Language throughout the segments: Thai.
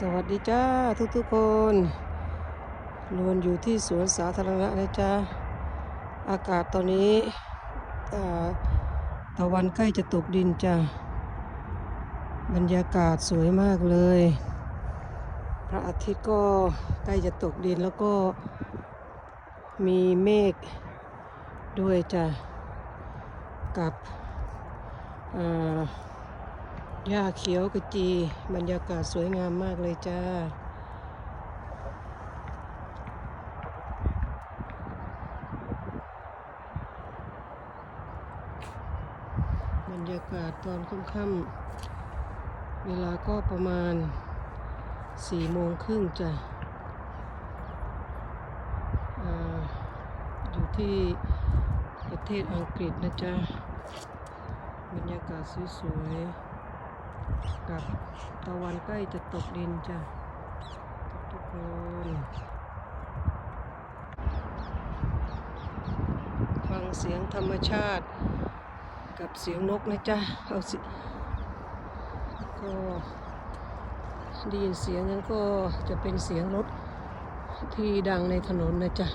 สวัสดีจ้าทุกทุกๆคนลวนอยู่ที่สวนสาธารณะนะจ้าอากาศตอนนี้ตะวันใกล้จะตกดินจ้าบรรยากาศสวยมากเลย พระอาทิตย์ก็ใกล้จะตกดินแล้วก็มีเมฆด้วยจ้ากับอ่า หญ้าเขียวกระจี บรรยากาศสวยงามมากเลยจ้า บรรยากาศตอนค่ำๆ เวลาก็ประมาณสี่โมงครึ่งจ้ะอ่าอยู่ที่ประเทศอังกฤษนะจ๊ะ บรรยากาศสวยๆ กับตะวันใกล้จะตกดินจ้ะทุกคนฟังเสียงธรรมชาติ กับเสียงนกนะจ๊ะเอาสิก็ได้ยินเสียงนั้นก็จะเป็นเสียงรถที่ดังในถนนนะจ๊ะ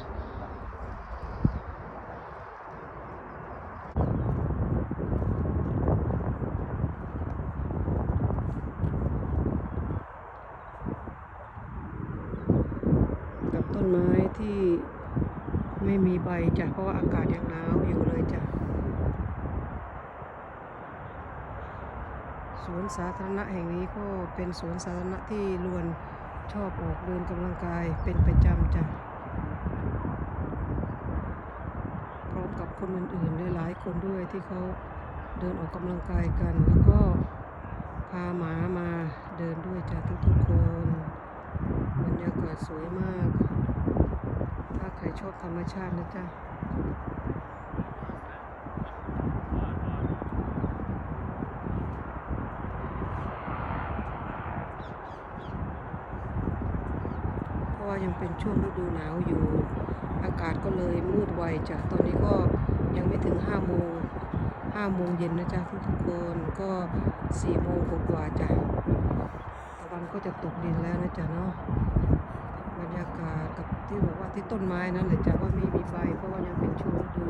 ไม้ที่ไม่มีใบจ้ะเพราะว่าอากาศยังหนาวอยู่เลยจ้ะสวนสาธารณะแห่งนี้ก็เป็นสวนสาธารณะที่ลวนชอบออกเดินกำลังกายเป็นประจำจ้ะพร้อมกับคนอื่นๆหลายๆคนด้วยที่เขาเดินออกกำลังกายกัน แล้วก็พาหมามาเดินด้วยจ้ะทุกๆคนบรรยากาศสวยมาก ครชอบธรรมชาตินะจ๊ะเพราะว่ายังเป็นช่วงฤดูหนาวอยู่ อากาศก็เลยมืดไวจ้ะตอนนี้ก็ยังไม่ถึง5โมง5โมงเย็นนะจ๊ะทุกคนก็4โมงกว่าจ้ะตะวันก็จะตกดินแล้วนะจ๊ะเนาะ กับที่บอกว่าที่ต้นไม้นั่นแหละจ้ะว่าไม่มีใบเพราะว่ายังเป็นช่วงฤดู